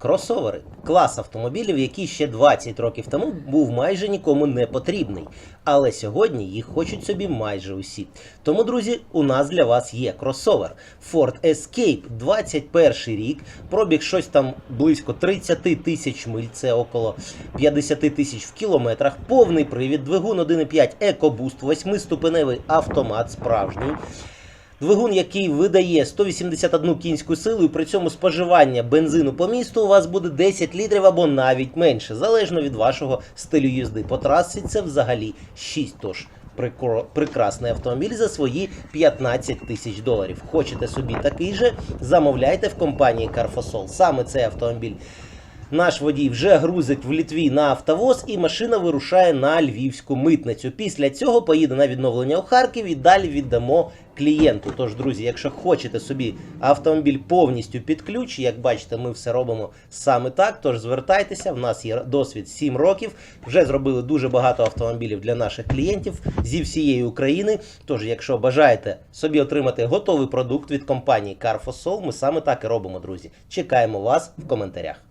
Кросовери клас автомобілів, який ще 20 років тому був майже нікому не потрібний. Але сьогодні їх хочуть собі майже усі. Тому, друзі, у нас для вас є кросовер Ford Escape 21 рік. Пробіг щось там близько 30 тисяч миль, це около 50 тисяч в кілометрах. Повний привід, двигун 1.5 EcoBoost, 8-ступеневий автомат справжній. Двигун, який видає 181 кінську силу, і при цьому споживання бензину по місту у вас буде 10 літрів або навіть менше, залежно від вашого стилю їзди. По трасі це взагалі 6. Тож прекрасний автомобіль за свої 15 тисяч доларів. Хочете собі такий же? Замовляйте в компанії Carfosol. Саме цей автомобіль. Наш водій вже грузить в Літві на автовоз, і машина вирушає на львівську митницю. Після цього поїде на відновлення у Харків і далі віддамо клієнту. Тож, друзі, якщо хочете собі автомобіль повністю під ключ, як бачите, ми все робимо саме так. Тож звертайтеся, в нас є досвід 7 років. Вже зробили дуже багато автомобілів для наших клієнтів зі всієї України. Тож, якщо бажаєте собі отримати готовий продукт від компанії Carfosol, ми саме так і робимо, друзі. Чекаємо вас в коментарях.